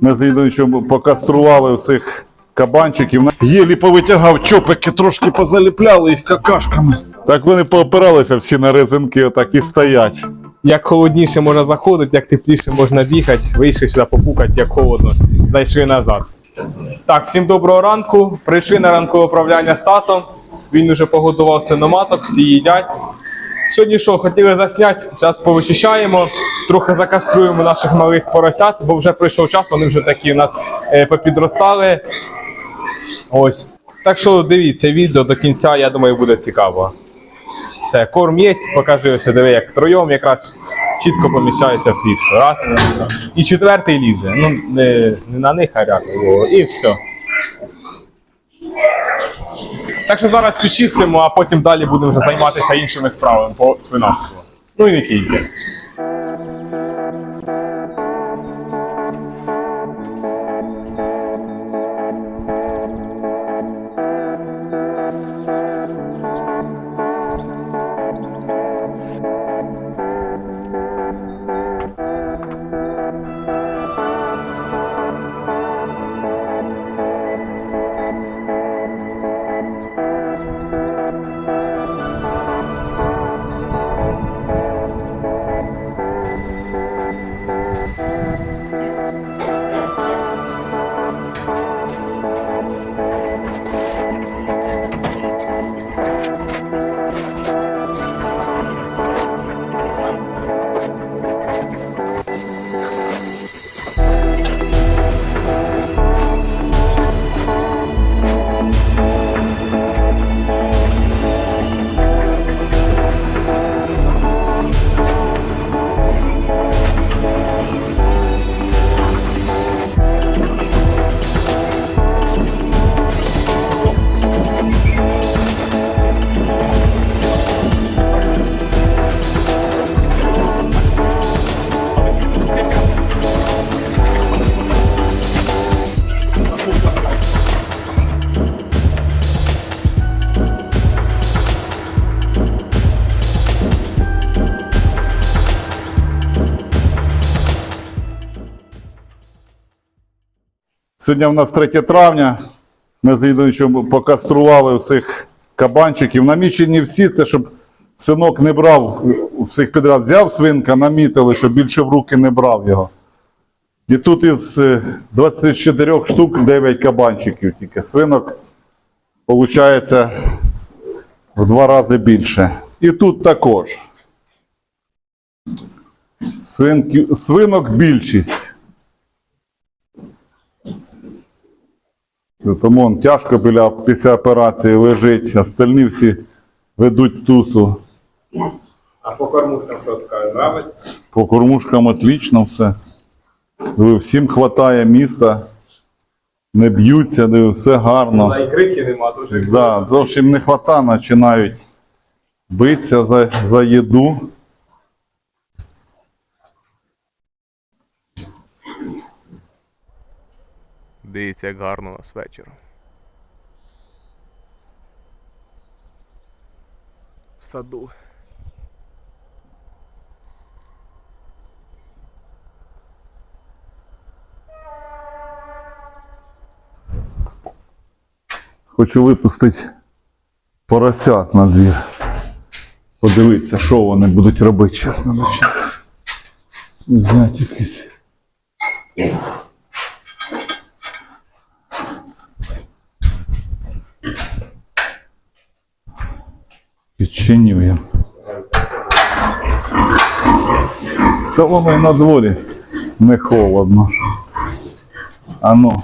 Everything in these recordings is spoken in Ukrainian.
Ми з Лідовичем покастрували всіх кабанчиків. Єлі повитягав чопики, трошки позаліпляли їх какашками. Так вони поопиралися всі на резинки, отак і стоять. Як холодніше можна заходити, як тепліше можна бігати, вийшли сюди попукати, як холодно, зайшли назад. Так, всім доброго ранку. Прийшли на ранкове управляння з татом. Він уже погодував синоматок, всі їдять. Сьогодні що, хотіли засняти, зараз повичищаємо, трохи закаструємо наших малих поросят, бо вже прийшов час, вони вже такі у нас е, попідростали. Ось. Так що дивіться відео до кінця, я думаю, буде цікаво. Все, корм є, покажи ось диви, як втроєм якраз чітко поміщається в клітку. Раз. І четвертий лізе. Ну, не, не на них, а рядом. І все. Так що зараз підчистимо, а потім далі будемо займатися іншими справами по свинарству. Ну і не тільки. Сьогодні в нас 3 травня. Ми з Лідовичем покастрували всіх кабанчиків. Намічені всі, це щоб синок не брав всіх підряд. Взяв свинка, намітили, щоб більше в руки не брав його. І тут із е, 24 штук 9 кабанчиків тільки. Свинок, виходить, в два рази більше. І тут також. Свинки, свинок більшість. Тому он тяжко біля після операції лежить, остальні всі ведуть тусу. А по кормушкам що скажу, нравиться? По кормушкам отлично все. Всім вистачає міста, не б'ються, диви, все гарно. і крики нема, дуже Да, зовсім не вистачає, починають битися за, за їду. Дивіться, як гарно у нас вечір. В саду. Хочу випустити поросят на двір. Подивитися, що вони будуть робити, чесно. Взяти якийсь. Відчиню я. Та на дворі не холодно. А ну.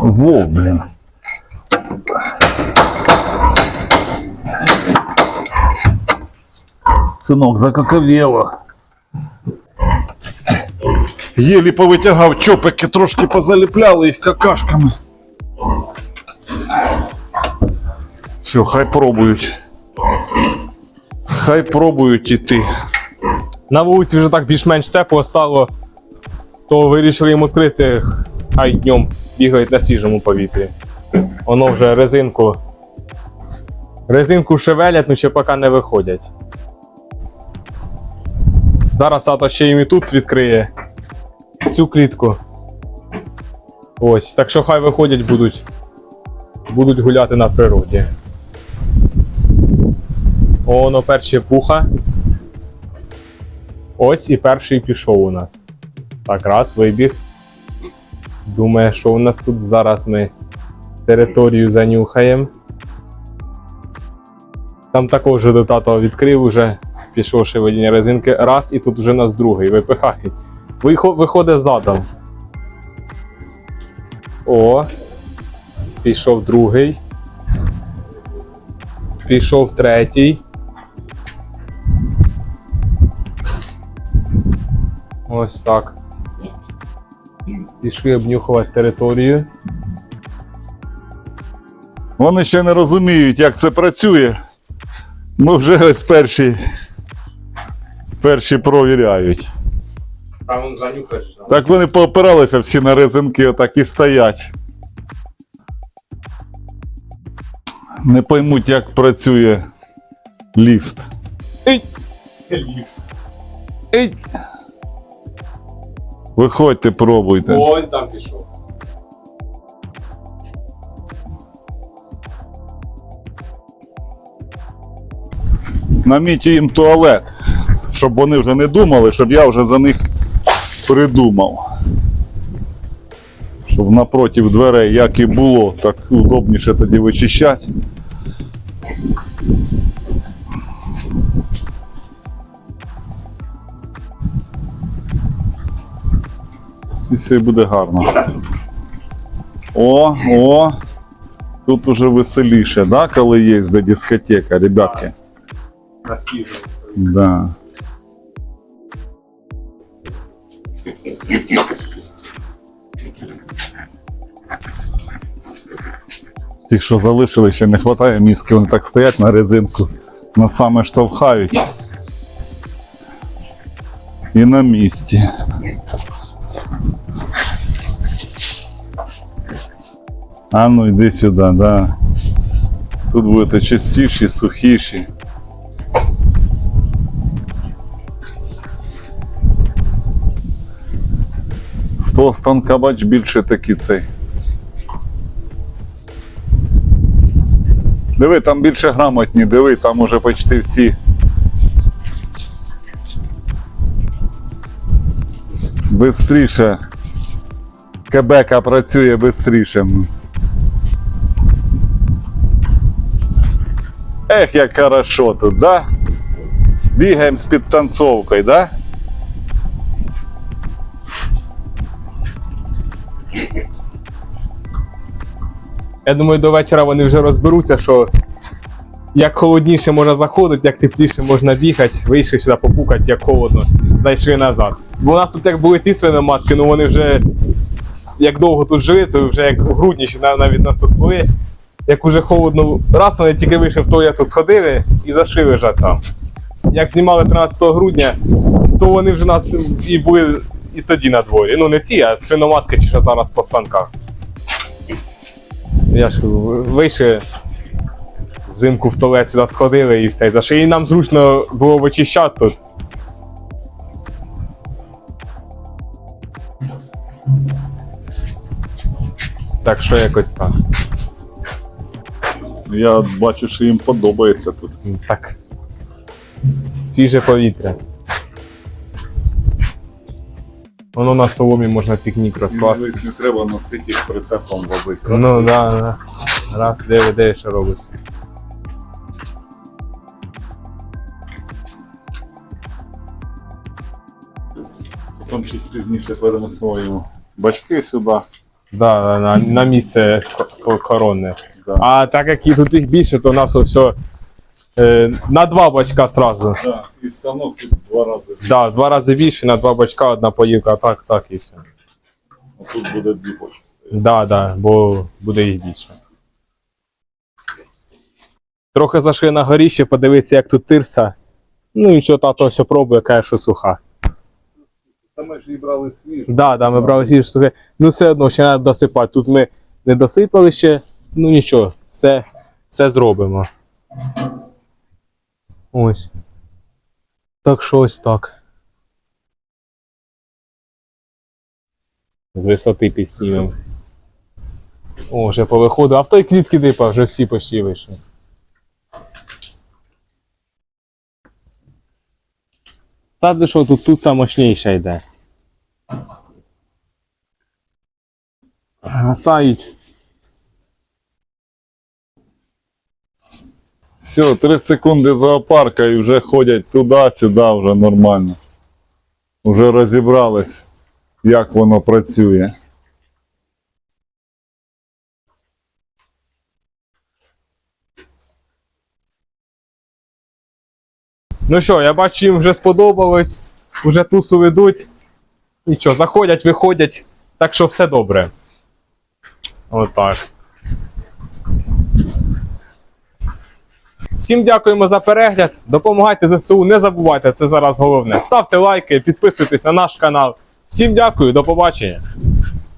Во, блин. Сынок, закаковело. Єлі повитягав чопики, трошки позаліпляли їх какашками. Все, хай пробують. Хай пробують іти. На вулиці вже так більш-менш тепло стало, то вирішили їм відкрити, хай днем бігають на свіжому повітрі. Воно вже резинку. Резинку шевелять, ну ще поки не виходять. Зараз тато ще їм і тут відкриє цю клітку. Ось, так що хай виходять будуть. Будуть гуляти на природі. О, воно перші вуха. Ось і перший пішов у нас. Так, раз, вибіг. Думає, що у нас тут зараз ми територію занюхаємо. Там також до тато відкрив уже, пішов шевеління резинки. Раз, і тут вже нас другий випихає. Вихо- Виходить задом. О. Пішов другий. Пішов третій. Ось так. Пішли обнюхувати територію. Вони ще не розуміють, як це працює. Ну вже ось перші, перші провіряють. Там занюхаєш. Так вони поопиралися всі на резинки, отак і стоять. Не поймуть, як працює ліфт. Ей! Ей! Виходьте, пробуйте. Вон там пішов. Наміть їм туалет, щоб вони вже не думали, щоб я вже за них придумав. Щоб напротив дверей, як і було, так удобніше тоді вичищати. І все буде гарно. О, о! Тут уже веселіше, да, коли є де дискотека, ребятки. Красиво. Да. Тих, що залишили, ще не вистачає мізки, вони так стоять на резинку, на саме штовхають. І на місці. А ну йди сюди, да. Тут будете чистіші, сухіші. Сто станка бач більше такий цей. Диви, там більше грамотні, диви, там уже почти всі. Бистріше. Кебека працює бистріше. Ех, як хорошо тут, да? Бігаємо з підтанцовкою, да? Я думаю, до вечора вони вже розберуться, що як холодніше можна заходити, як тепліше можна бігати, вийшли сюди попукати, як холодно, зайшли назад. Бо у нас тут як були ті свиноматки, ну вони вже як довго тут жили, то вже як у грудні навіть нас тут були. Як уже холодно, раз вони тільки вийшли в туалету, сходили і зайшли лежать там. Як знімали 13 грудня, то вони вже нас і були і тоді на дворі. Ну не ці, а свиноматки чи що зараз по станках. Я ж вийшли взимку в туалет сюди сходили і все. І зайшли. І нам зручно було вичищати тут. Так що якось так. Я бачу, що їм подобається тут. Так. Свіже повітря. Воно на соломі можна пікнік розкласти. не треба носити їх прицепом возити. Ну да, да. Раз, диви, де що робиться. Потім чуть пізніше перенесемо бачки сюди. Да, да, на, на місце ко- коронне. Да. А так як і тут їх більше, то у нас все е, на два бачка сразу. Да, і станок тут два рази. Да, в два рази більше, на два бачка, одна поїлка, так, так і все. А Тут буде дві почти. Да, да, бо буде їх більше. Трохи зайшли на горіще, подивитися, як тут тирса. Ну і що тато все пробує, каже, що суха. Та ми ж її брали свіжу. Да, да, ми брали всі сухи. Ну все одно ще треба досипати. Тут ми не досипали ще, ну нічого, все, все зробимо. Ось. Так що ось так. З висоти підснімемо. О, вже повиходив. А в той клітки дипа вже всі почти вийшли. Та ти що, тут тут самошніша йде. Гасають. Все, 3 секунди зоопарка і вже ходять туди-сюди вже нормально. Вже розібрались, як воно працює. Ну що, я бачу, їм вже сподобалось, вже тусу ведуть. Нічого, заходять, виходять, так що все добре. Отак. Всім дякуємо за перегляд. Допомагайте ЗСУ, не забувайте, це зараз головне. Ставте лайки, підписуйтесь на наш канал. Всім дякую, до побачення.